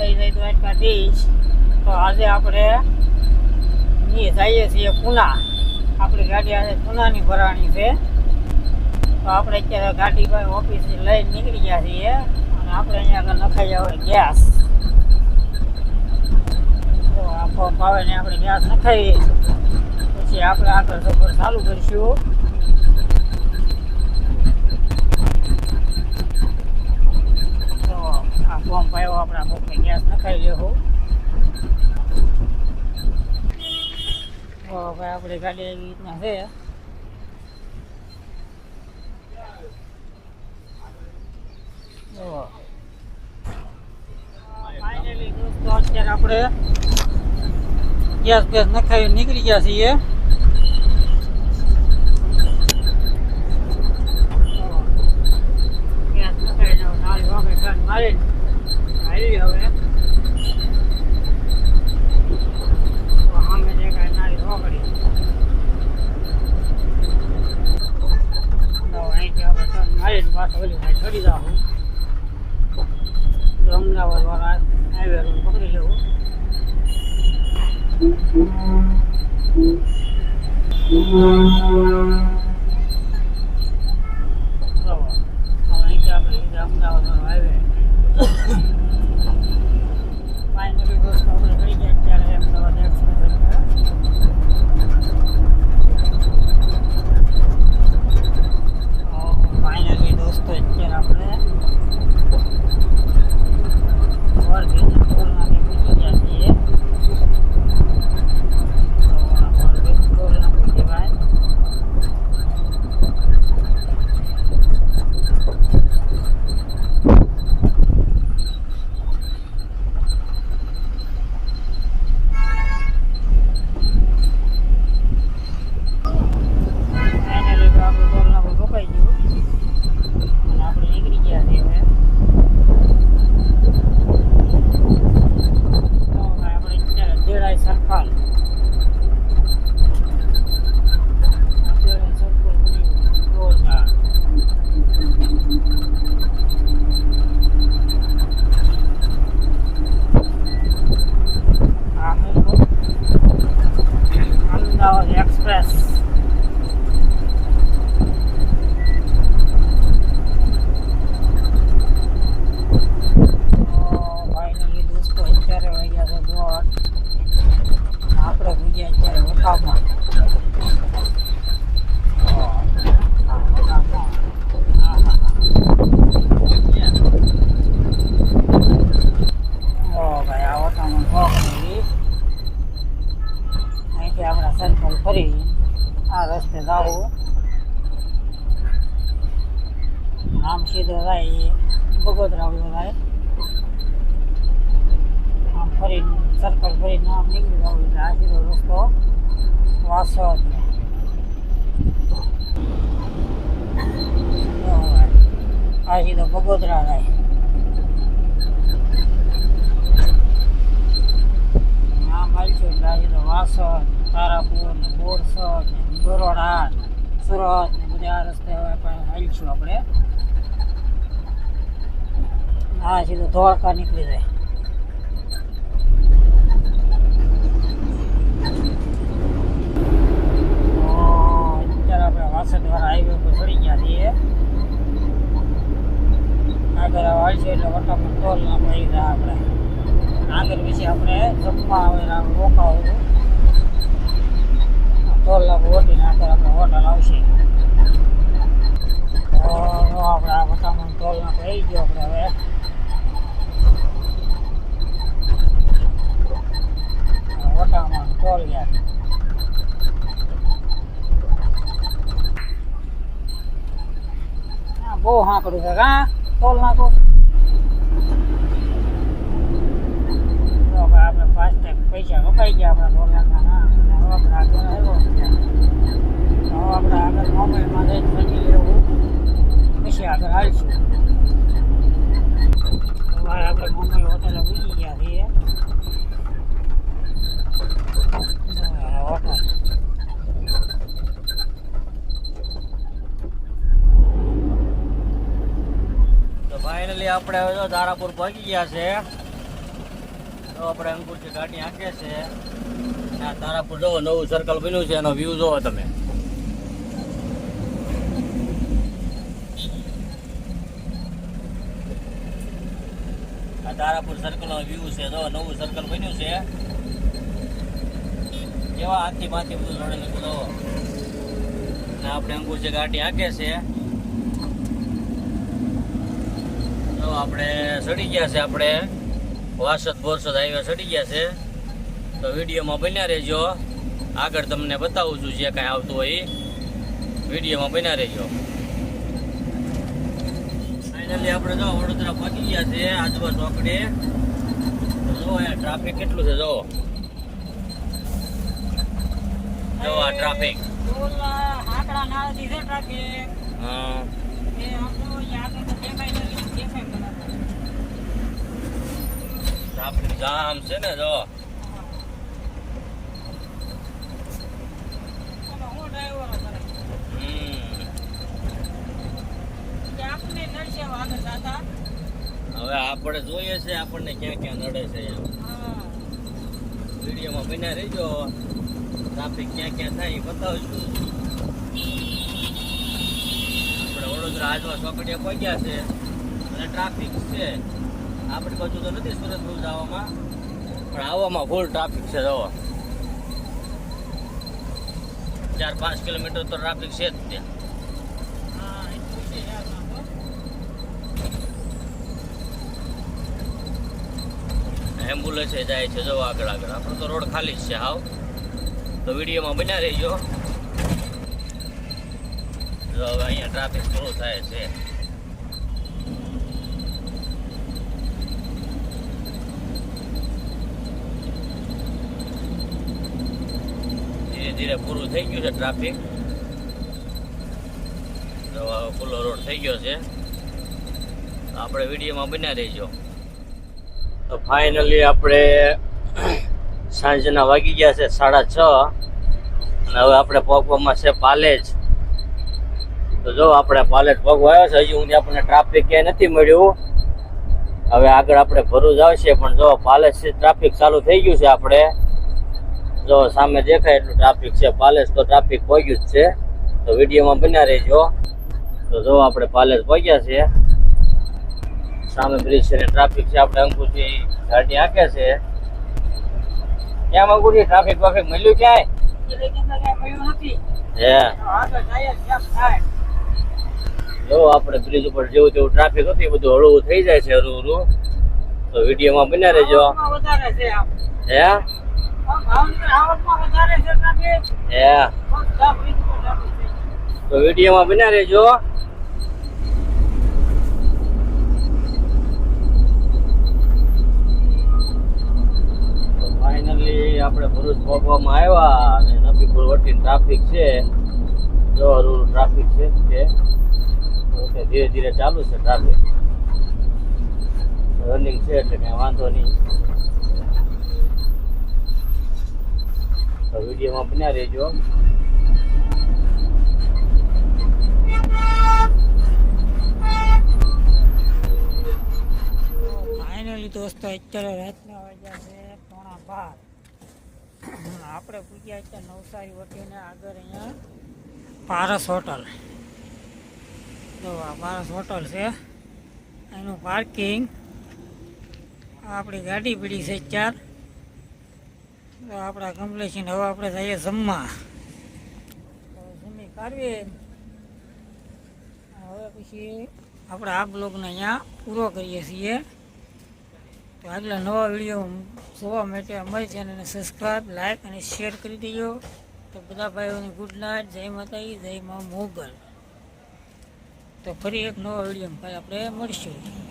જય જય તો આજે આપણે જઈએ છીએ પૂના. આપણી ગાડી આજે પૂનાની ભરાણી છે. તો આપણે અત્યારે ગાડી ભાઈ ઓફિસ લઈને નીકળી ગયા છીએ અને આપણે અહીંયા આગળ નખાઈ આવે ગેસ તો આ આવે ને આપણે ગેસ નખાઈએ. પછી આપણે આગળ સફર ચાલુ કરીશું તો આ પંપ આવ્યો આપણા પંપે ગેસ નખાઈ તો ભાઈ આપણી ગાડી એવી રીતના છે. અત્યારે આપણે ગેસ ગેસ નખાવી નીકળી ગયા છીએ ગેસ નખાવીને હવે નાળી વાગે ટર્ન મારીને હાલી હવે તો સામે દેખાય નાળી વાગડી તો અહીંથી આપણે ટર્ન મારીને પાછો ઓલી સાઈડ ચડી જાઉં તો અમદાવાદ વાળા હાઈવે રોડ પકડી લેવું તો હવે અહીંથી આપણે સીધા અમદાવાદ વાળો હાઈવે ફાઇનલી દોસ્તો આપણે ચડી ગયા અત્યારે અમદાવાદ એક્સપ્રેસ ફાઇનલી દોસ્તો અત્યારે આપણે વરભીના ટોલનાકે પહોંચી ગયા છીએ તો આ વરભી ટોલનાકું કહેવાય ફાઇનલી તો આપણું ટોલનાકું કપાઈ ગયું અને આપણે નીકળી ગયા છીએ હવે તો હવે આપણે અત્યારે દેરાઈ સર્કલ આ દેરાઈ સર્કલ બની રોડના આ મેટ્રો અમદાવાદ એક્સપ્રેસ ફાઇનલી દોસ્તો અત્યારે વાગ્યા છે દોઢ અને અત્યારે વટાવમાં આપણે સર્કલ ફરી આ રસ્તે જવું આમ સીધો જાય બગોદરા આમ ફરી સર્કલ ભાઈ નામ નીકળી જવું એટલે આ સીધો રસ્તો વાસદ ને નહીં હવે આ સીધો બગોદરા જાય આમ હાલશું એટલે આ સીધો વાસદ તારાપુર ને બોરસદ ને બરોડા સુરત ને બધા રસ્તે હાલશું આપણે હા સીધો ધોળકા નીકળી જાય તો આપણે વાસદવાળા હાઈવે ઉપર ચડી ગયા છીએ. આગળ વાળશે એટલે વટામાં ટોલ ના પડી જાય આપણે. આગળ પછી આપણે જમવા આવે રોકાવું. ટોલ લાખ ઓટીને આગળ આપણે હોટલ આવશે. આપણે આ વટામાં ટોલ ના પડી ગયો આપણે હવે. વટામાં ટોલ યાર હા, બહુ હાંકડું છે. હા ટોલ નાખો. આપણે ફાસ્ટેગ પૈસા કપાઈ ગયા આપણા અને હવે આપણે આગળ આવ્યો હવે આપણે આગળ મોબાઈલમાં જઈને સમજી લેવું. પછી આગળ હાલશું. હવે આપણે મુંબઈ હોટલે પૂજી ગયા છીએ હોટલ ફાઇનલી આપણે હવે તો ધારાપુર પહોંચી ગયા છે, તો આપણે અંકુરથી ગાડી હાંકે છે. આ તારાપુર જોવો, નવું સર્કલ બન્યું છે, એનો વ્યૂ જોવો તમે. આ તારાપુર સર્કલ નો વ્યૂ છે જો નવું સર્કલ બન્યું છે. કેવા હાથી માથી બધું જોડેલું છે, જોવો. આપણે આપણે અંકુરથી ગાડી હાંકે છે. તો આપણે સડી ગયા છે આપણે. વાસદ બોરસદ હાઈવે સડી ગયા છે. તો વિડીયોમાં બન્યા રહેજો. આગળ તમને બતાવું છું જે કાંઈ આવતું હોય વિડીયોમાં બન્યા રહેજો. ફાઇનલી આપણે જો વડોદરા પહોંચી ગયા છે આજુબાજુ ચોકડે જો અહીંયા ટ્રાફિક કેટલું છે જો. જો આ ટ્રાફિક હા. જામ છે ને જો. હવે આપણે જોઈએ છે આપણને ક્યાં ક્યાં નડે છે એમ. વિડીયોમાં બન્યા રહીજો. ટ્રાફિક ક્યાં ક્યાં થાય એ બતાવશું આપણે વડોદરા આજવા ચોકડીએ પહોંચ્યા છે. અને ટ્રાફિક છે. આપણે બાજુ તો નથી સુરત રોજ જવામાં પણ આવવામાં ફૂલ ટ્રાફિક છે જવા. ચાર પાંચ કિલોમીટર તો ટ્રાફિક છે જ ત્યાં. એમ્બ્યુલન્સે જાય છે જવા આગળ આગળ. આપણો તો રોડ ખાલી જ છે હાવ. તો વિડીયોમાં બન્યા રહેજો. જો હવે અહીંયા ટ્રાફિક શરૂ થાય છે. ધીરે ધીરે પૂરું થઈ ગયું છે ટ્રાફિક ખુલ્લો રોડ થઈ ગયો છે. આપણે વિડીયોમાં બન્યા રહેજો તો ફાઇનલી આપણે સાંજના વાગી ગયા છે સાડા છ. અને હવે આપણે પગવામાં છે પાલેજ. તો જો આપણે પાલેજ પગવા આવ્યો છે, હજી હું આપણને ટ્રાફિક ક્યાંય નથી મળ્યું. હવે આગળ આપણે ભરૂચ આવશે, પણ જો પાલેજ ટ્રાફિક ચાલુ થઈ ગયું છે આપણે જો સામે દેખાય એટલું ટ્રાફિક છે પાલેસ તો ટ્રાફિક પહોંચ્યું જ છે. તો વિડીયોમાં બન્યા રહેજો. તો જો આપણે પાલેસ પહોંચ્યા છે, સામે બ્રિજ છે ટ્રાફિક છે, આપણે અંકુરથી ગાડી આંકે છે. ક્યાં અંકુરથી ટ્રાફિક વાફિક મળ્યું ક્યાંય? ઉપર જેવું તેવું ટ્રાફિક હતું બધું હળવું થઈ જાય છે હળવું હળવું તો વિડીયોમાં બન્યા આમ હે? તો વિડીયોમાં બના રહેજો. ફાઇનલી આપણે ભરૂચ પહોંચવામાં આવ્યા અને નબીપુર વટી ટ્રાફિક છે. જો હરું ટ્રાફિક છે, કે ધીરે ધીરે ચાલુ છે ટ્રાફિક રનિંગ છે એટલે કઈ વાંધો નહીં. તો વિડીયોમાં બન્યા રહેજો. ફાઇનલી દોસ્તો, અત્યારે રાતના વાગ્યા છે, પોણા બાર. આપણે પૂગ્યા છે નવસારી વટીને આગળ અહીંયા પારસ હોટલ. જો આ પારસ હોટલ છે. એનું પાર્કિંગ આપણી ગાડી પડી છે ચાર. આપણા કમલેશી હવે આપણે જઈએ જમવા. જમી કાઢીએ. હવે પછી આપણે આ બ્લોગને અહીંયા પૂરો કરીએ છીએ. તો આગલા નવા વીડિયો જોવા માટે અમારી ચેનલને સબસ્ક્રાઈબ લાઈક અને શેર કરી દેજો. તો બધા ભાઈઓને ગુડ નાઇટ, જય માતાજી, જય મા મોગલ. તો ફરી એક નવા વીડિયો ભાઈ આપણે મળીશું.